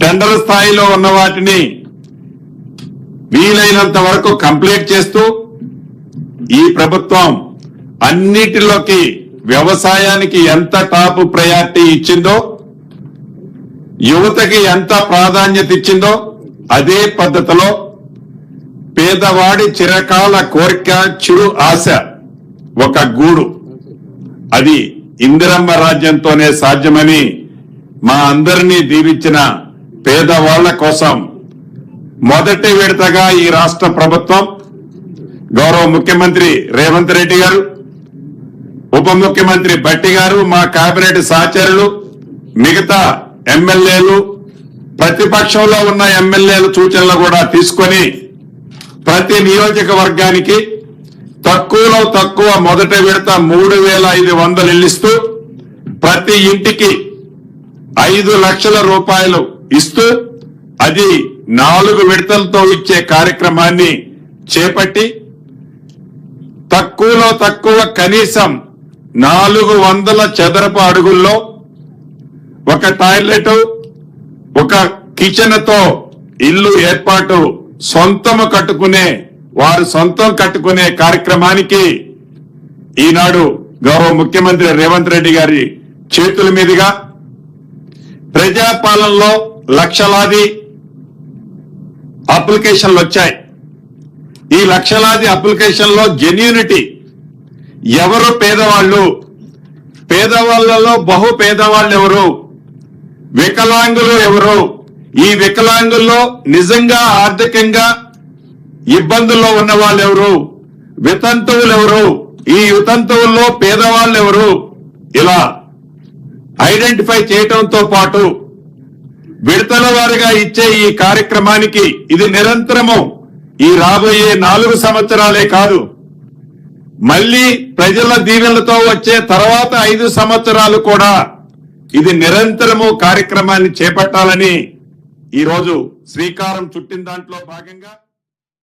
Tender స్థాయిలో ఉన్న వాటిని వీలైనంత వరకు కంప్లీట్ చేస్తూ ఈ ప్రభుత్వం అన్నిటిలోకి వ్యవసాయానికి ఎంత టాప్ ప్రయారిటీ ఇచ్చిందో యువతకి ఎంత ప్రాధాన్యత ఇచ్చిందో అదే పద్ధతిలో పేదవాడి చిరకాల కోరిక చిరు ఆశ ఒక గూడు. అది ఇందిరమ్మ రాజ్యంతోనే సాధ్యమని మా అందరినీ దీవించిన పేదవాళ్ళ కోసం మొదటి విడతగా ఈ రాష్ట్ర ప్రభుత్వం గౌరవ ముఖ్యమంత్రి రేవంత్ రెడ్డి గారు ఉప ముఖ్యమంత్రి బట్టి గారు మా కేబినెట్ సహచరులు మిగతా ఎమ్మెల్యేలు ప్రతిపక్షంలో ఉన్న ఎమ్మెల్యేల సూచనలు కూడా తీసుకొని ప్రతి నియోజకవర్గానికి తక్కువలో తక్కువ మొదటి విడత మూడు వేల ఐదు వందలు ఇల్లిస్తూ ప్రతి ఇంటికి ఐదు లక్షల రూపాయలు ఇస్తూ అది నాలుగు విడతలతో ఇచ్చే కార్యక్రమాన్ని చేపట్టి తక్కువలో తక్కువ కనీసం నాలుగు వందల చదరపు అడుగుల్లో ఒక టాయిలెట్ ఒక కిచెన్తో ఇల్లు ఏర్పాటు సొంతము కట్టుకునే వారు సొంతం కట్టుకునే కార్యక్రమానికి ఈనాడు గౌరవ ముఖ్యమంత్రి రేవంత్ రెడ్డి గారి చేతుల మీదుగా ప్రజాపాలనలో లక్షలాది అప్లికేషన్లు వచ్చాయి. ఈ లక్షలాది అప్లికేషన్లో జెన్యూనిటీ ఎవరు పేదవాళ్ళు? పేదవాళ్ళలో బహు పేదవాళ్ళు ఎవరు? వికలాంగులు ఎవరు? ఈ వికలాంగుల్లో నిజంగా ఆర్థికంగా ఇబ్బందుల్లో ఉన్న వాళ్ళు ఎవరు? వితంతువులు ఎవరు? ఈ వితంతువుల్లో పేదవాళ్ళు ఎవరు? ఇలా ఐడెంటిఫై చేయటంతో పాటు విడతల వారిగా ఇచ్చే ఈ కార్యక్రమానికి ఇది నిరంతరము ఈ రాబోయే నాలుగు సంవత్సరాలే కాదు. మళ్ళీ ప్రజల దీవెనలతో వచ్చే తర్వాత ఐదు సంవత్సరాలు కూడా ఇది నిరంతరము కార్యక్రమాన్ని చేపట్టాలని ఈరోజు శ్రీకారం చుట్టిన దాంట్లో భాగంగా